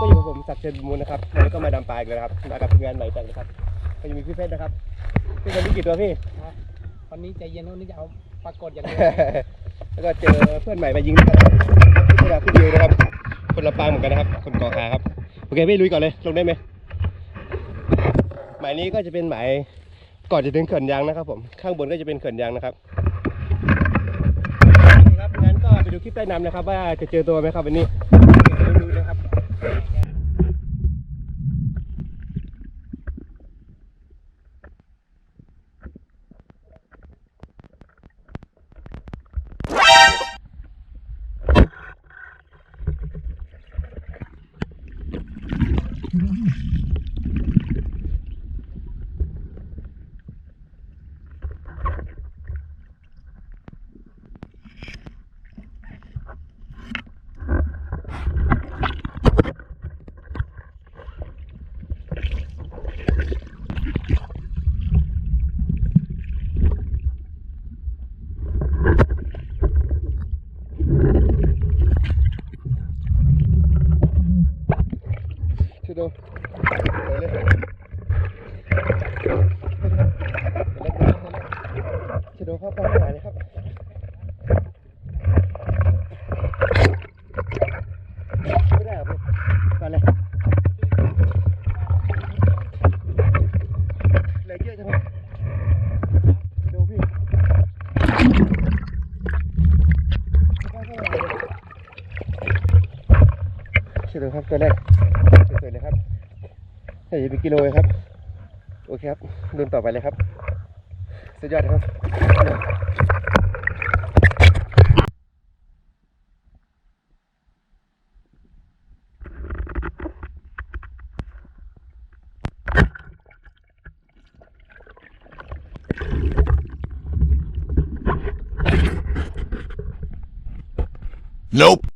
ก็อยู่กับผมศักดิ์เชนบุญมูลนะครับวันนี้ก็มาดำปลาอีกแล้วนะครับมากับทีมงานใหม่จังนะครับก็ยังมีพี่เพชรนะครับพี่คนนี้กี่ตัวพี่ วันนี้ใจเย็นวันนี้จะเอาปรากฏอย่างเดียวแล้วก็เจอเพื่อนใหม่มายิงนะครับพี่ดาพี่ดิวนะครับ คนละปางเหมือนกันนะครับคนกอขาครับโอเคพี่ลุยก่อนเลยลงได้ไหมหมายนี้ก็จะเป็นหมายก่อนจะถึงเขื่อนยางนะครับ ผมข้างบนก็จะเป็นเขื่อนยางนะครับโอเคครับงั้นก็ไปดูคลิปใต้น้ำนะครับ ว่าจะเจอตัวไหมครับวันนี้ดูเลยครับ ช่วยดูเดี๋ยวเลยเดี๋ยวเลยช่วยดูเข้าไปข้างในเลยครับไม่ได้เหรอพี่ไปเลยเหลยเยอะจังเลยดูพี่เข้าข้างในเลยช่ วยดูครับตัวแรกสวยๆเลยครับใหญ่เป็นกิโลเลยครับ โอเคครับดุนต่อไปเลยครับ สุดยอดครับ Nope.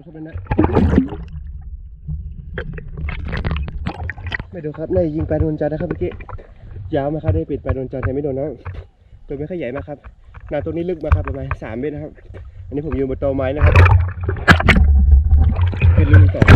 นเข้าไปนะไม่โดนครับในยิงไปโดนจานนะครับเมื่อกี้ยาวมาครับได้ปิดไปโดนจานแต่ไม่โดนนะตัวไม่ค่อยใหญ่มากครับนาตัวนี้ลึกมาครับประมาณสามเมตรนะครับ อันนี้ผมอยู่บนโตอไม้นะครับ เป็นรูสอง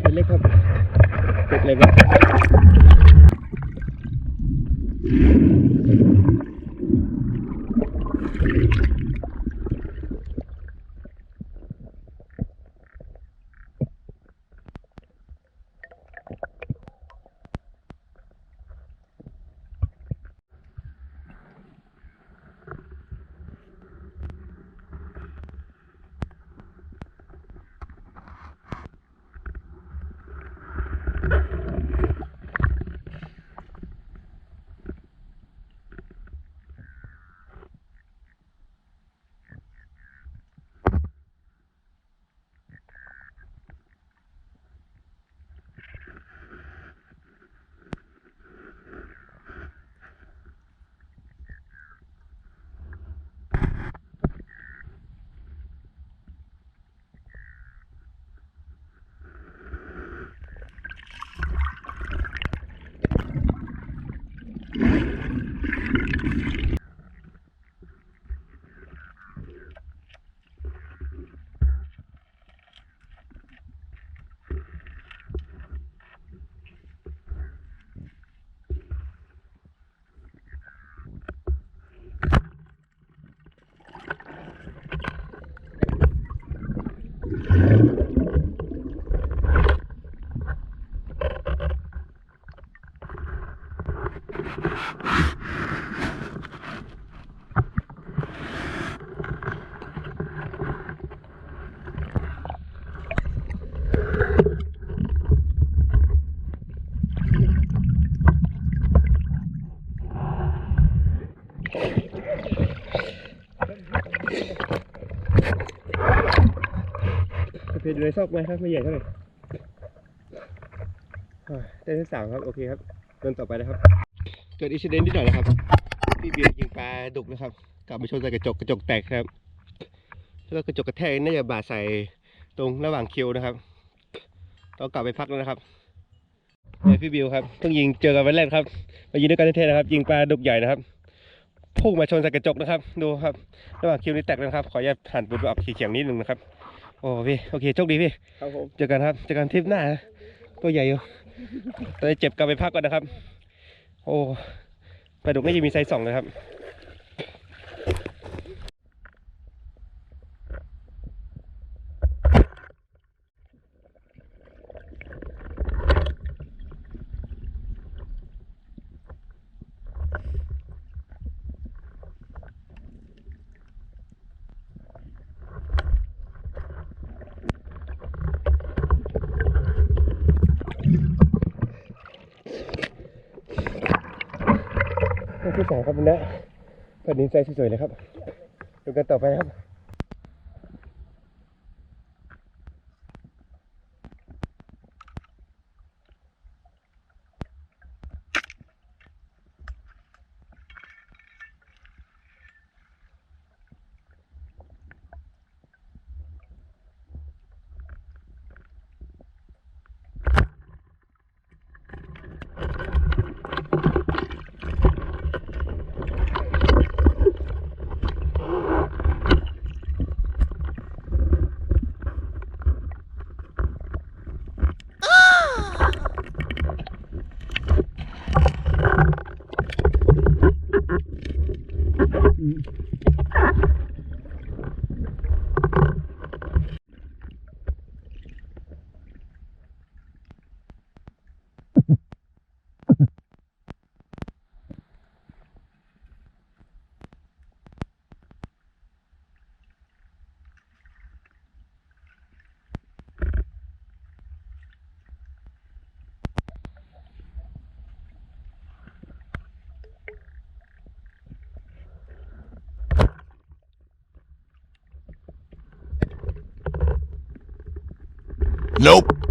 เป็นเล็กครับ เอยู่ในซอกไหมครับไม่ใหญ่เท่าไหร่อ่าได้ที่สามครับโอเคครับเดินต่อไปนะครับ เกิดอิชิเดนนิดหน่อยนะครับพี่เบียร์ยิงปลาดุกนะครับ กลับไปชนใส่กระจกกระจกแตกครับแล้วก็กระจกกระแทกน่าจะบาดใส่ตรงระหว่างคิวนะครับต้องกลับไปพักแล้วนะครับเนี่ยพี่บิวครับเพิ่งยิงเจอกันวันแรกครับมายิงด้วยกันเท่ๆนะครับ ยิงปลาดุกใหญ่นะครับพุ่งมาชนใส่กระจกนะครับ ดูครับ ระหว่างคิวนี้แตกเลยนะครับ ขออนุญาตหันปืนออกขีเขียงนิดนึงนะครับ โอ้พี่โอเคโชคดีพี่ครับผมเจอกันครับเจอกันทริปหน้านะตัวใหญ่อยู่ตอนนี้เจ็บกลับไปพักก่อนนะครับ โอ้ปลาดุกน่าจะมีไซส์สองนะครับ ตัวที่ สองครับนนะแผ่นดินทรายสวยๆเลยครับดูกันต่อไปครับ Nope.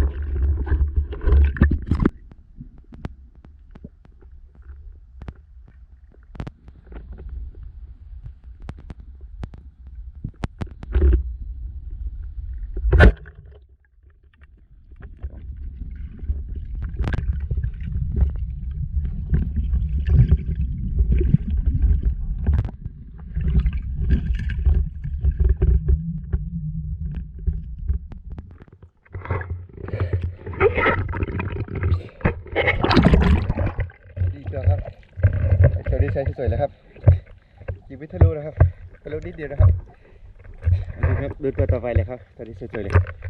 ดูครับดูตัวต่อไปเลยครับตัวนี้สวยๆเลย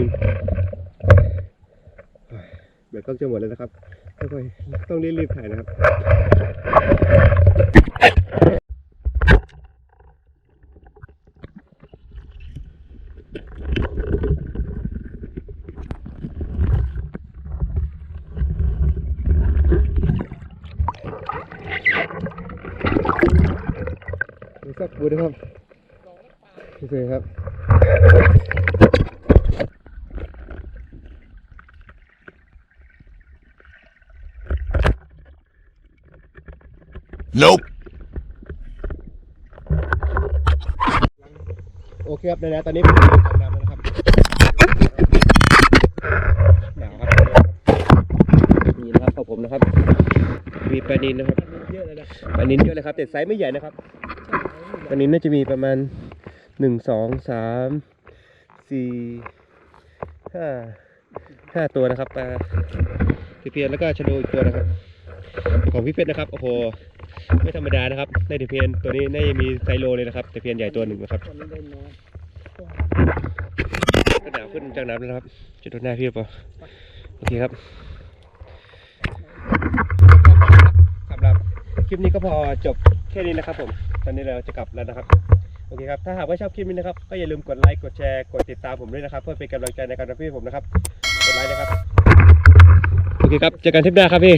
ึงเดี๋ยวกล้องจะหมดแล้วนะครับค่อยๆต้องรีบๆถ่ายนะครับดูสักบูดนะครับโอเคครับ Nope. โอเคครับนะตอนนี้ผมอยู่กลางน้ำแล้วนะครับหนาวครับนี่นะครับของผมนะครับ มีปลานินนะครับเยอะเลยนะปลานินเยอะเลยครับแต่ไซส์ไม่ใหญ่นะครับปลานินน่าจะมีประมาณหนึ่งสองสามสี่ห้าห้าตัวนะครับปลาตะเพียนแล้วก็ชะโดอีกตัวนะครับ ของพี่เพชรนะครับโอ้โหไม่ธรรมดานะครับในตะเพียนตัวนี้น่าจะมีไซโลเลยนะครับตะเพียนใหญ่ตัวหนึ่งนะครับวันนี้ได้น้อยก็หนาวขึ้นจากน้ำแล้วครับจุดหน้าพี่ปอโอเคครับสำหรับคลิปนี้ก็พอจบแค่นี้นะครับผมตอนนี้เราจะกลับแล้วนะครับโอเคครับถ้าหากว่าชอบคลิปนี้นะครับก็อย่าลืมกดไลค์กดแชร์กดติดตามผมด้วยนะครับ เพื่อเป็นกำลังใจในการทำพี่ผมนะครับกดไลค์นะครับโอเคครับเจอกันทริปหน้าครับพี่